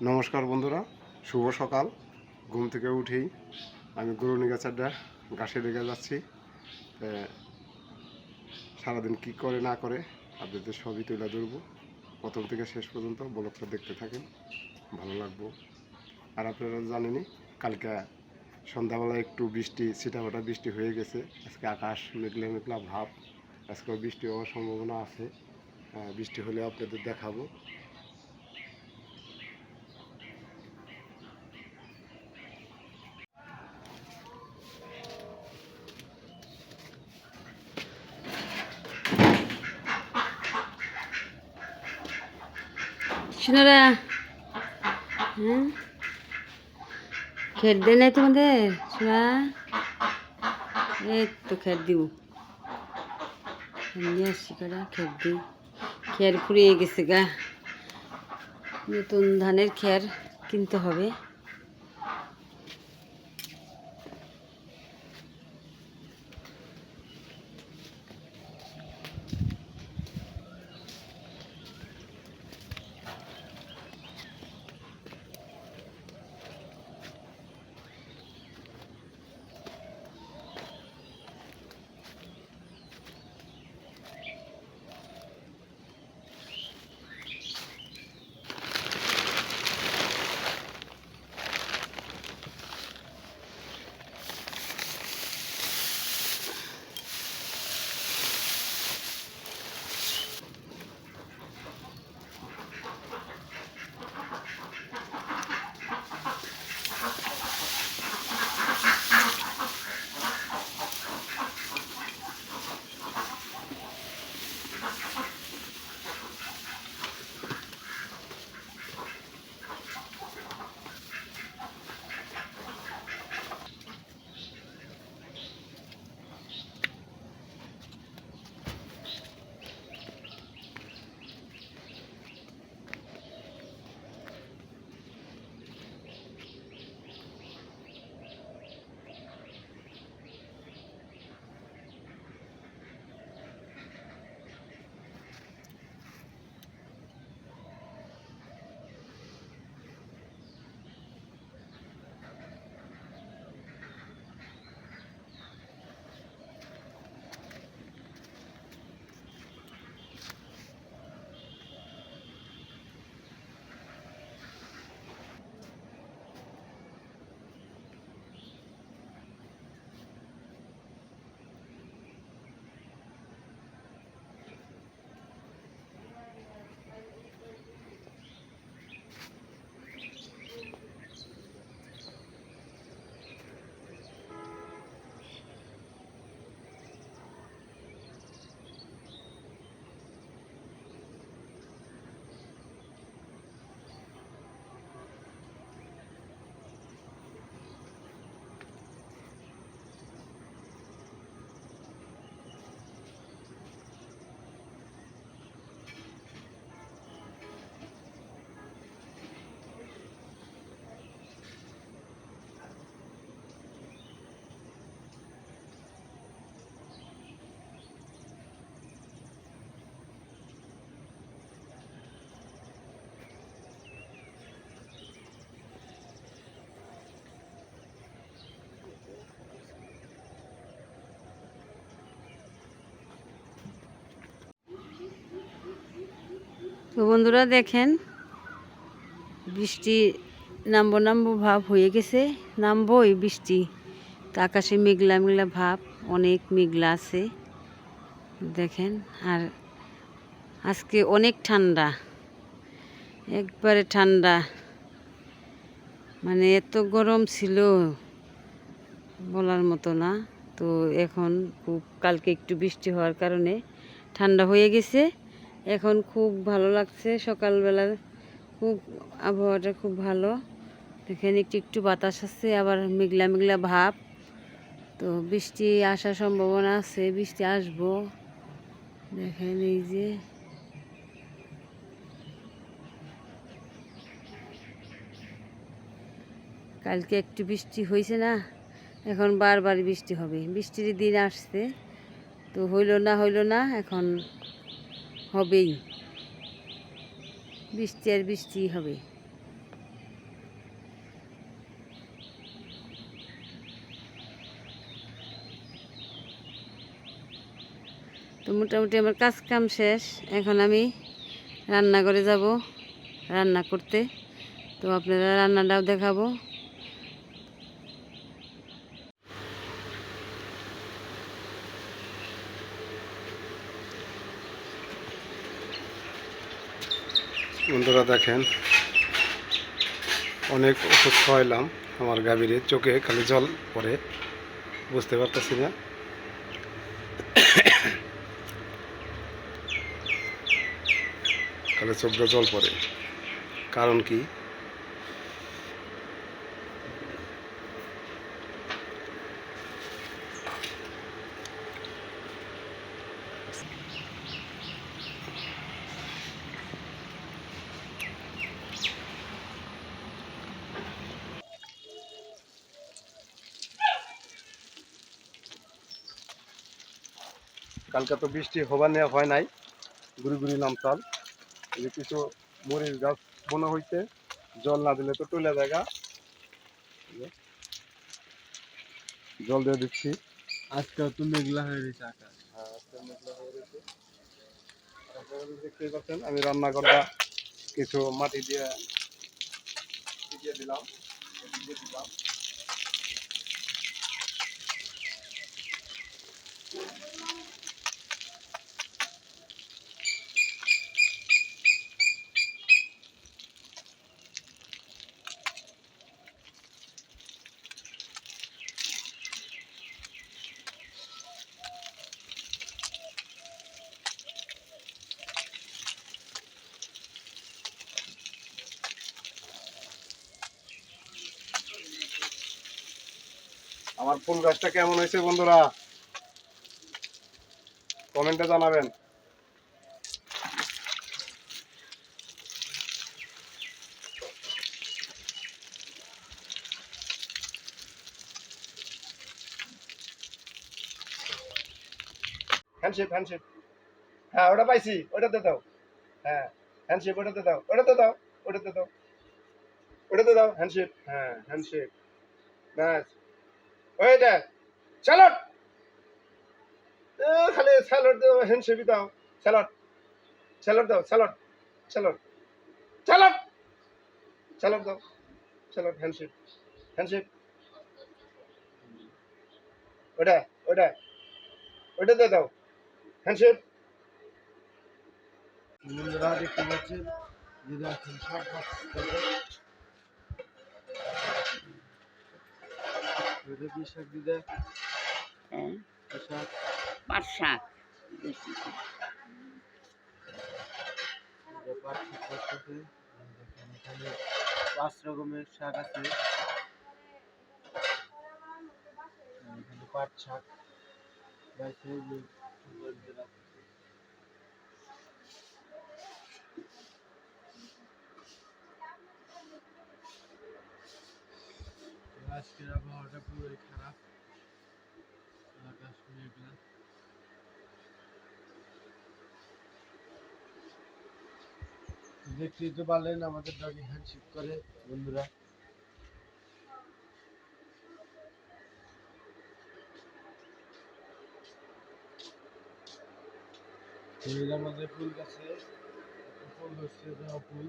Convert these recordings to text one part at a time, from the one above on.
নমস্কার বন্ধুরা, শুভ সকাল। ঘুম থেকে উঠেই আমি গরুনি গাছাড্ডা ঘাসে রেখে যাচ্ছি। সারাদিন কি করে না করে আপনাদের সবই তুলে ধরবো। প্রথম থেকে শেষ পর্যন্ত ব্লগটা দেখতে থাকেন, ভালো লাগবো। আর আপনারা জানেনই, কালকে সন্ধ্যাবেলা একটু বৃষ্টি, ছিটাফাটা বৃষ্টি হয়ে গেছে। আজকে আকাশ মেঘলা মেঘলা ভাব। আজকেও বৃষ্টি হওয়ার সম্ভাবনা আছে। বৃষ্টি হলে আপনাদের দেখাবো। শোনারা। হ্যাঁ? খেট দেয় নাই তোমাদের সোনা এই তো খেট দিব নিয়ে আসছি কটা খেট দিই। খের ফুরিয়ে গেছে গা। নতুন ধানের খের কিনতে হবে। তো বন্ধুরা দেখেন, বৃষ্টি নামবো নামবো ভাব হয়ে গেছে। নামবই বৃষ্টি। তো আকাশে মেঘলা মেঘলা ভাব, অনেক মেঘলা আছে। দেখেন, আর আজকে অনেক ঠান্ডা। একবারে ঠান্ডা। মানে এত গরম ছিল বলার মতো না। তো এখন খুব কালকে একটু বৃষ্টি হওয়ার কারণে ঠান্ডা হয়ে গেছে। এখন খুব ভালো লাগছে সকালবেলা খুব আবহাওয়াটা খুব ভালো। দেখেন একটু একটু বাতাস আছে, আবার মেঘলা মেঘলা ভাব। তো বৃষ্টি আসার সম্ভাবনা আছে, বৃষ্টি আসব। দেখেন এই যে। কালকে একটু বৃষ্টি হয়েছে না, এখন বারবার বৃষ্টি হবে। বৃষ্টির দিন আসছে, তো হইল না হইল না, এখন হবেই। বৃষ্টি আর বৃষ্টি হবে। তো মোটামুটি আমার কাজ কাম শেষ। এখন আমি রান্নাঘরে যাব, রান্না করতে। তো আপনারা রান্নাটাও দেখাবো। বন্ধুরা দেখেন, অনেক ওষুধ খাওয়াইলাম আমার গাভীরে, চোখে খালি জল পরে বুঝতে পারতেছি না। খালি চোখটা জল পরে কারণ কি? কালকে তো বৃষ্টি হবার নেওয়া হয় নাই। গুড়ি গুড়ি নামতাল। এই কিছু মরিচ গাছ বোনা হইতে জল না দিলে তো টুলে জায়গা জল দিয়ে দিচ্ছি। আজকে তো মেঘলা হয়ে গেছে আকাশ। হ্যাঁ, দেখতেই পাচ্ছেন আমি কিছু মাটি দিয়ে দিয়ে দিলাম দিয়ে দিলাম। আমার ফুল গাছটা কেমন হয়েছে বন্ধুরা? কমেন্টে জানাবেন। হ্যান্ডশেপ হ্যান্ডশেপ হ্যাঁ ওটা পাইছি, ওটাতে দাও। হ্যাঁ হ্যান্ডশেপ ওটাতে দাও ওটাতে দাও ওটাতে দাও। ওটাতে দাও হ্যান্ডশেপ হ্যাঁ হ্যান্ডশেপ ব্যাস ওইটা স্যালাড খালি স্যালাড দাও হ্যান্ডশেপই দাও। স্যালাড স্যালাড দাও স্যালাড স্যালাড স্যালাড স্যালাড দাও স্যালাড হ্যান্ডশেপ হ্যান্ডশেপ ওটা ওটা ওটাতে দাও হ্যান্ডশেপ বন্ধুরা, দেখতে পাচ্ছেন? দিদা এখন শাক কি শাক দিদা? হ্যাঁ। পাট শাক? পাঁচ রকমের শাক আছে। পাট শাক গাছে যে সুন্দর করে রাখছে। তো আজকের আবহাওয়াটা পুরোই খারাপ। আকাশ মেঘলা। দেখতেই তো পারলেন আমাদের ডগি করে, বন্ধুরা। ফুল গাছে ফুল হচ্ছে ফুল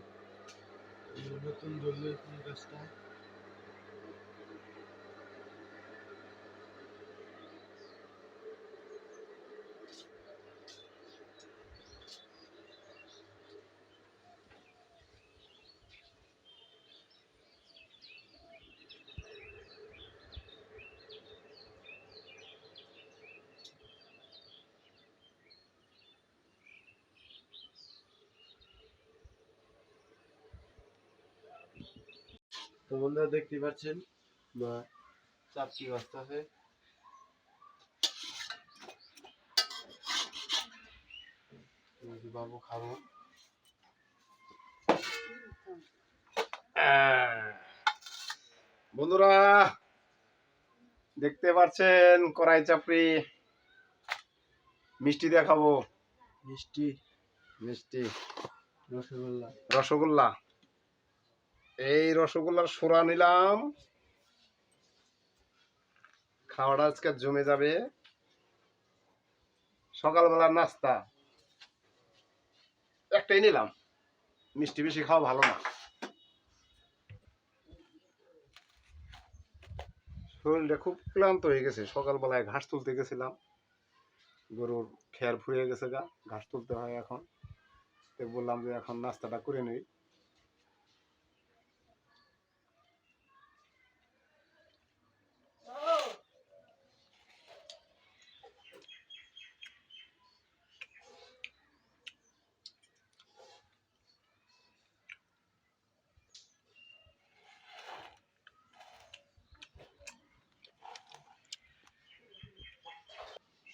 নতুন ধরলো ফুল গাছটা। তো বন্ধুরা দেখতে পাচ্ছেন বা চাপটি বাজতেছে বাবু খাব। বন্ধুরা দেখতে পাচ্ছেন কড়াই চাপড়ি। মিষ্টি দেখাবো। মিষ্টি। মিষ্টি। রসগোল্লা। রসগোল্লা। এই রসগোল্লার সোরা নিলাম। খাওয়াটা আজকে জমে যাবে। সকালবেলার নাস্তা। একটাই নিলাম। মিষ্টি বেশি খাওয়া ভালো না। শরীরটা খুব ক্লান্ত হয়ে গেছে। সকালবেলায় ঘাস তুলতে গেছিলাম। গরুর খেয়ার ফুরিয়ে গেছে গা। ঘাস তুলতে হয় এখন। তো বললাম যে এখন নাস্তাটা করে নিই।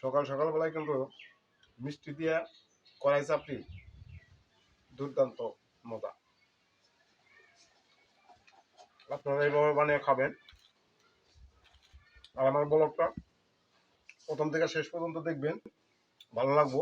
সকাল সকালবেলায় কিন্তু মিষ্টি দিয়া কড়াই চাপড়ি, দুর্দান্ত মজা। আপনারা এইভাবে বানিয়ে খাবেন। আর আমার ব্লগটা প্রথম থেকে শেষ পর্যন্ত দেখবেন, ভালো লাগবো।